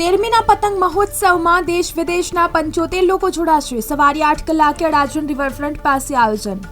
તેરમીના પતંગ મહોત્સવમાં દેશ વિદેશના પંચોતેર લોકો જોડાશે. સવારે આઠ કલાકે અડાજણ રિવરફ્રન્ટ પાસે આયોજન.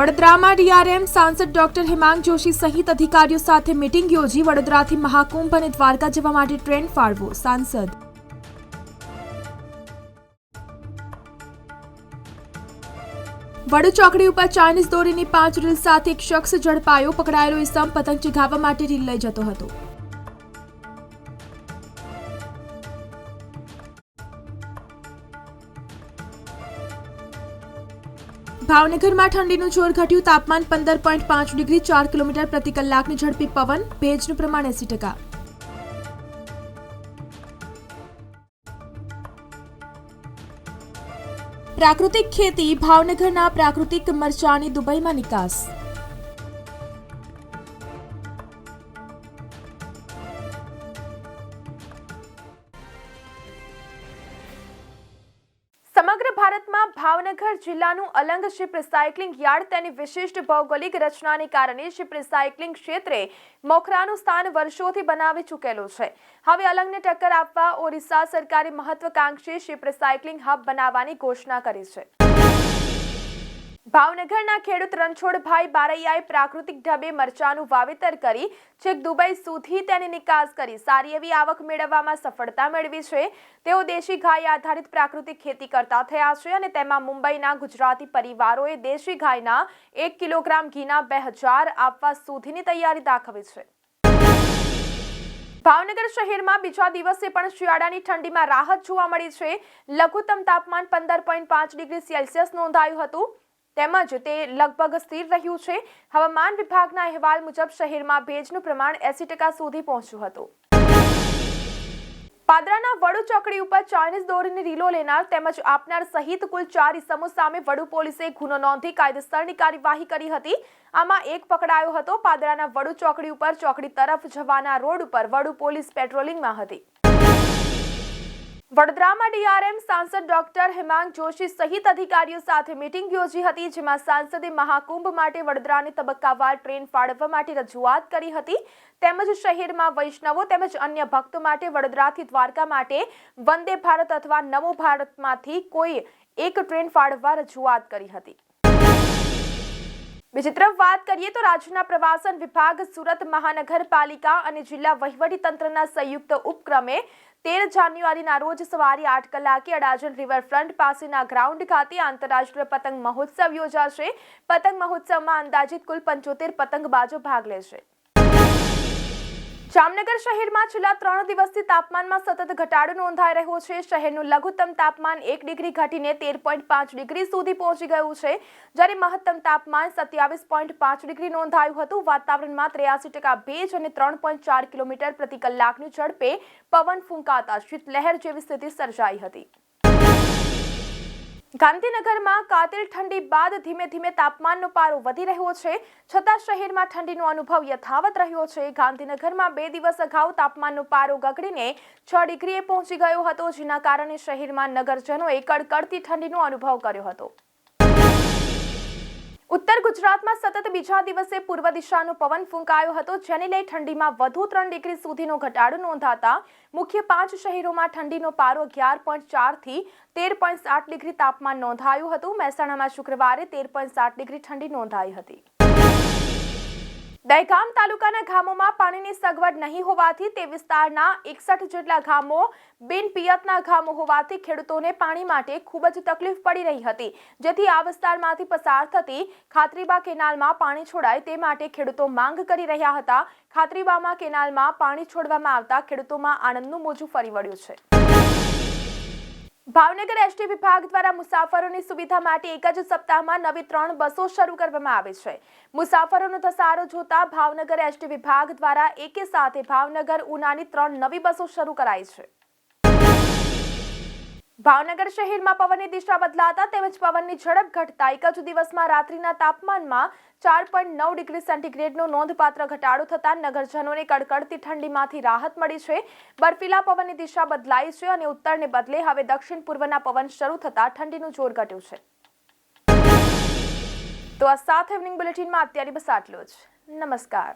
વડોદરામાં ડીઆરએમ સાંસદ ડોક્ટર હેમાંગ જોશી સહિત અધિકારીઓ સાથે મીટિંગ યોજી વડોદરાથી મહાકુંભ અને દ્વારકા જવા માટે ટ્રેન ફાળવો. સાંસદ વડુ ચોકડી ઉપર ચાઇનીઝ દોરીની પાંચ રીલ સાથે એક શખ્સ ઝડપાયો, પકડાયેલો ઇસમ પતંગ ચગાવવા માટે રીલ લઈ જતો હતો. ભાવનગરમાં ઠંડીનું જોર ઘટ્યું, તાપમાન પંદર પોઈન્ટ પાંચ ડિગ્રી ચાર કિલોમીટર પ્રતિ કલાકની ઝડપી પવન, ભેજનું પ્રમાણ એસી ટકા. પ્રાકૃતિક ખેતી ભાવનગરના પ્રાકૃતિક મરચાની દુબઈમાં નિકાસ. ભારતમાં ભાવનગર જિલ્લાનું અલંગ શિપ રિસાયકલિંગ યાર્ડ તેની વિશિષ્ટ ભૌગોલિક રચનાને કારણે શિપ રિસાયકલિંગ ક્ષેત્રે મોખરાનું સ્થાન વર્ષોથી બનાવી ચૂકેલું છે. હવે અલંગને ટક્કર આપવા ઓરિસ્સા સરકારે મહત્વકાંક્ષી શિપ રિસાયકલિંગ હબ બનાવવાની ઘોષણા કરી છે. ભાવનગરના ખેડૂત રણછોડભાઈ બારૈયાએ પ્રાકૃતિક ઢબે મરચાનું વાવેતર કરી છેક દુબઈ સુધી તેની નિકાસ કરી. સારી એવી આવક મેળવવામાં સફળતા મેળવી છે. તેઓ દેશી ગાય આધારિત પ્રાકૃતિક ખેતી કરતા થયા છે અને તેમાં મુંબઈના ગુજરાતી પરિવારોએ દેશી ગાયના એક કિલોગ્રામ ઘીના બે હજાર આપવા સુધીની તૈયારી દાખવી છે. ભાવનગર શહેરમાં બીજા દિવસે પણ શિયાળાની ઠંડીમાં રાહત જોવા મળી છે. લઘુત્તમ તાપમાન પંદર પોઈન્ટ પાંચ ડિગ્રી સેલ્સિયસ નોંધાયું હતું. તેમજ તે લગભગ સ્થિર રહ્યું છે. હવામાન વિભાગના અહેવાલ મુજબ શહેરમાં ભેજનું પ્રમાણ એસી ટકા સુધી પહોંચ્યું હતું. પાદરાના વડુ ચોકડી ઉપર ચાઇનીઝ દોરીની રીલો લેનાર તેમજ આપનાર સહિત કુલ ચાર ઇસમો સામે વડુ પોલીસે ગુનો નોંધી કાયદેસરની કાર્યવાહી કરી હતી. આમાં એક પકડાયો હતો. પાદરાના વડુ ચોકડી ઉપર ચોકડી તરફ જવાના રોડ ઉપર વડુ પોલીસ પેટ્રોલિંગમાં હતી. વડોદરામાં ડીઆરએમ સાંસદ ડોક્ટર હેમાંગ જોશી સહિત અધિકારીઓ સાથે મીટિંગ યોજી હતી, જેમાં સાંસદે મહાકુંભ માટે વડોદરાની તબક્કાવાર ટ્રેન ફાળવવા માટે રજૂઆત કરી હતી. તેમજ શહેરમાં વૈષ્ણવો તેમજ અન્ય ભક્તો માટે વડોદરાથી દ્વારકા માટે વંદે ભારત અથવા નમો ભારતમાંથી કોઈ એક ટ્રેન ફાળવવા રજૂઆત કરી હતી. બીજી તરફ વાત કરીએ તો રાજ્યના પ્રવાસન વિભાગ સુરત મહાનગરપાલિકા અને જિલ્લા વહીવટી તંત્રના સંયુક્ત ઉપક્રમે તેર જાન્યુઆરીના રોજ સવારે આઠ કલાકે અડાજણ રિવરફ્રન્ટ પાસેના ગ્રાઉન્ડ ખાતે આંતરરાષ્ટ્રીય પતંગ મહોત્સવ યોજાશે. પતંગ મહોત્સવમાં અંદાજિત કુલ પંચોતેર પતંગબાજો ભાગ લેશે. જામનગર શહેરમાં છેલ્લા ત્રણ દિવસથી તાપમાનમાં સતત ઘટાડો નોંધાઈ રહ્યો છે. શહેરનું લઘુત્તમ તાપમાન એક ડિગ્રી ઘટીને તેર પોઈન્ટ પાંચ ડિગ્રી સુધી પહોંચી ગયું છે. જ્યારે મહત્તમ તાપમાન સત્યાવીસ પોઈન્ટ પાંચ ડિગ્રી નોંધાયું હતું. વાતાવરણમાં ત્રેયાસી ટકા ભેજ અને ત્રણ પોઈન્ટ ચાર કિલોમીટર પ્રતિ કલાકની ઝડપે પવન ફૂંકાતા શીતલહેર જેવી સ્થિતિ સર્જાઈ હતી. ગાંધીનગરમાં કાતિલ ઠંડી બાદ ધીમે ધીમે તાપમાનનો પારો વધી રહ્યો છે. છતાં શહેરમાં ઠંડીનો અનુભવ યથાવત રહ્યો છે. ગાંધીનગરમાં બે દિવસ અગાઉ તાપમાનનો પારો ગગડીને છ ડિગ્રીએ પહોંચી ગયો હતો, જેના કારણે શહેરમાં નગરજનોએ કડકડતી ઠંડીનો અનુભવ કર્યો હતો. ઉત્તર ગુજરાતમાં સતત બીજા દિવસે પૂર્વ દિશાનો પવન ફૂંકાયો હતો, જેને લઈ ઠંડીમાં વધુ ત્રણ ડિગ્રી સુધીનો ઘટાડો નોંધાતા મુખ્ય પાંચ શહેરોમાં ઠંડીનો પારો અગિયાર પોઈન્ટ ચારથી તેર પોઈન્ટ સાત ડિગ્રી તાપમાન નોંધાયું હતું. મહેસાણામાં શુક્રવારે તેર પોઈન્ટ સાત ડિગ્રી ઠંડી નોંધાઈ હતી. દહેગામ તાલુકાના ગામોમાં પાણીની સગવડ નહીં હોવાથી તે વિસ્તારના એકસઠ જેટલા ગામો બિન પિયતના ગામો હોવાથી ખેડૂતોને પાણી માટે ખૂબ જ તકલીફ પડી રહી હતી. જેથી આ વિસ્તારમાંથી પસાર થતી ખાતરીબા કેનાલમાં પાણી છોડાય તે માટે ખેડૂતો માંગ કરી રહ્યા હતા. ખાતરીબામાં કેનાલમાં પાણી છોડવામાં આવતા ખેડૂતોમાં આનંદનું મોજું ફરી વળ્યું છે. ભાવનગર એસટી વિભાગ દ્વારા મુસાફરોની સુવિધા માટે એક જ સપ્તાહમાં નવી ત્રણ બસો શરૂ કરવામાં આવી છે. મુસાફરોનો ધસારો જોતા ભાવનગર એસટી વિભાગ દ્વારા એકે સાથે ભાવનગર ઉનાની ત્રણ નવી બસો શરૂ કરાઈ છે. ભાવનગર શહેરમાં પવનની દિશા બદલાતા તેમજ પવનની ઝડપ ઘટતા એક જ દિવસમાં રાત્રિના તાપમાનમાં ચાર પોઈન્ટ નવ ડિગ્રી સેન્ટીગ્રેડનો નોંધપાત્ર ઘટાડો થતાં નગરજનોને કડકડતી ઠંડીમાંથી રાહત મળી છે. બર્ફીલા પવનની દિશા બદલાઈ છે અને ઉત્તરને બદલે હવે દક્ષિણ પૂર્વના પવન શરૂ થતાં ઠંડીનું જોર ઘટ્યું છે. તો આ સાથે ઇવનિંગ બુલેટિનમાં અત્યારે બસ આટલું જ. નમસ્કાર.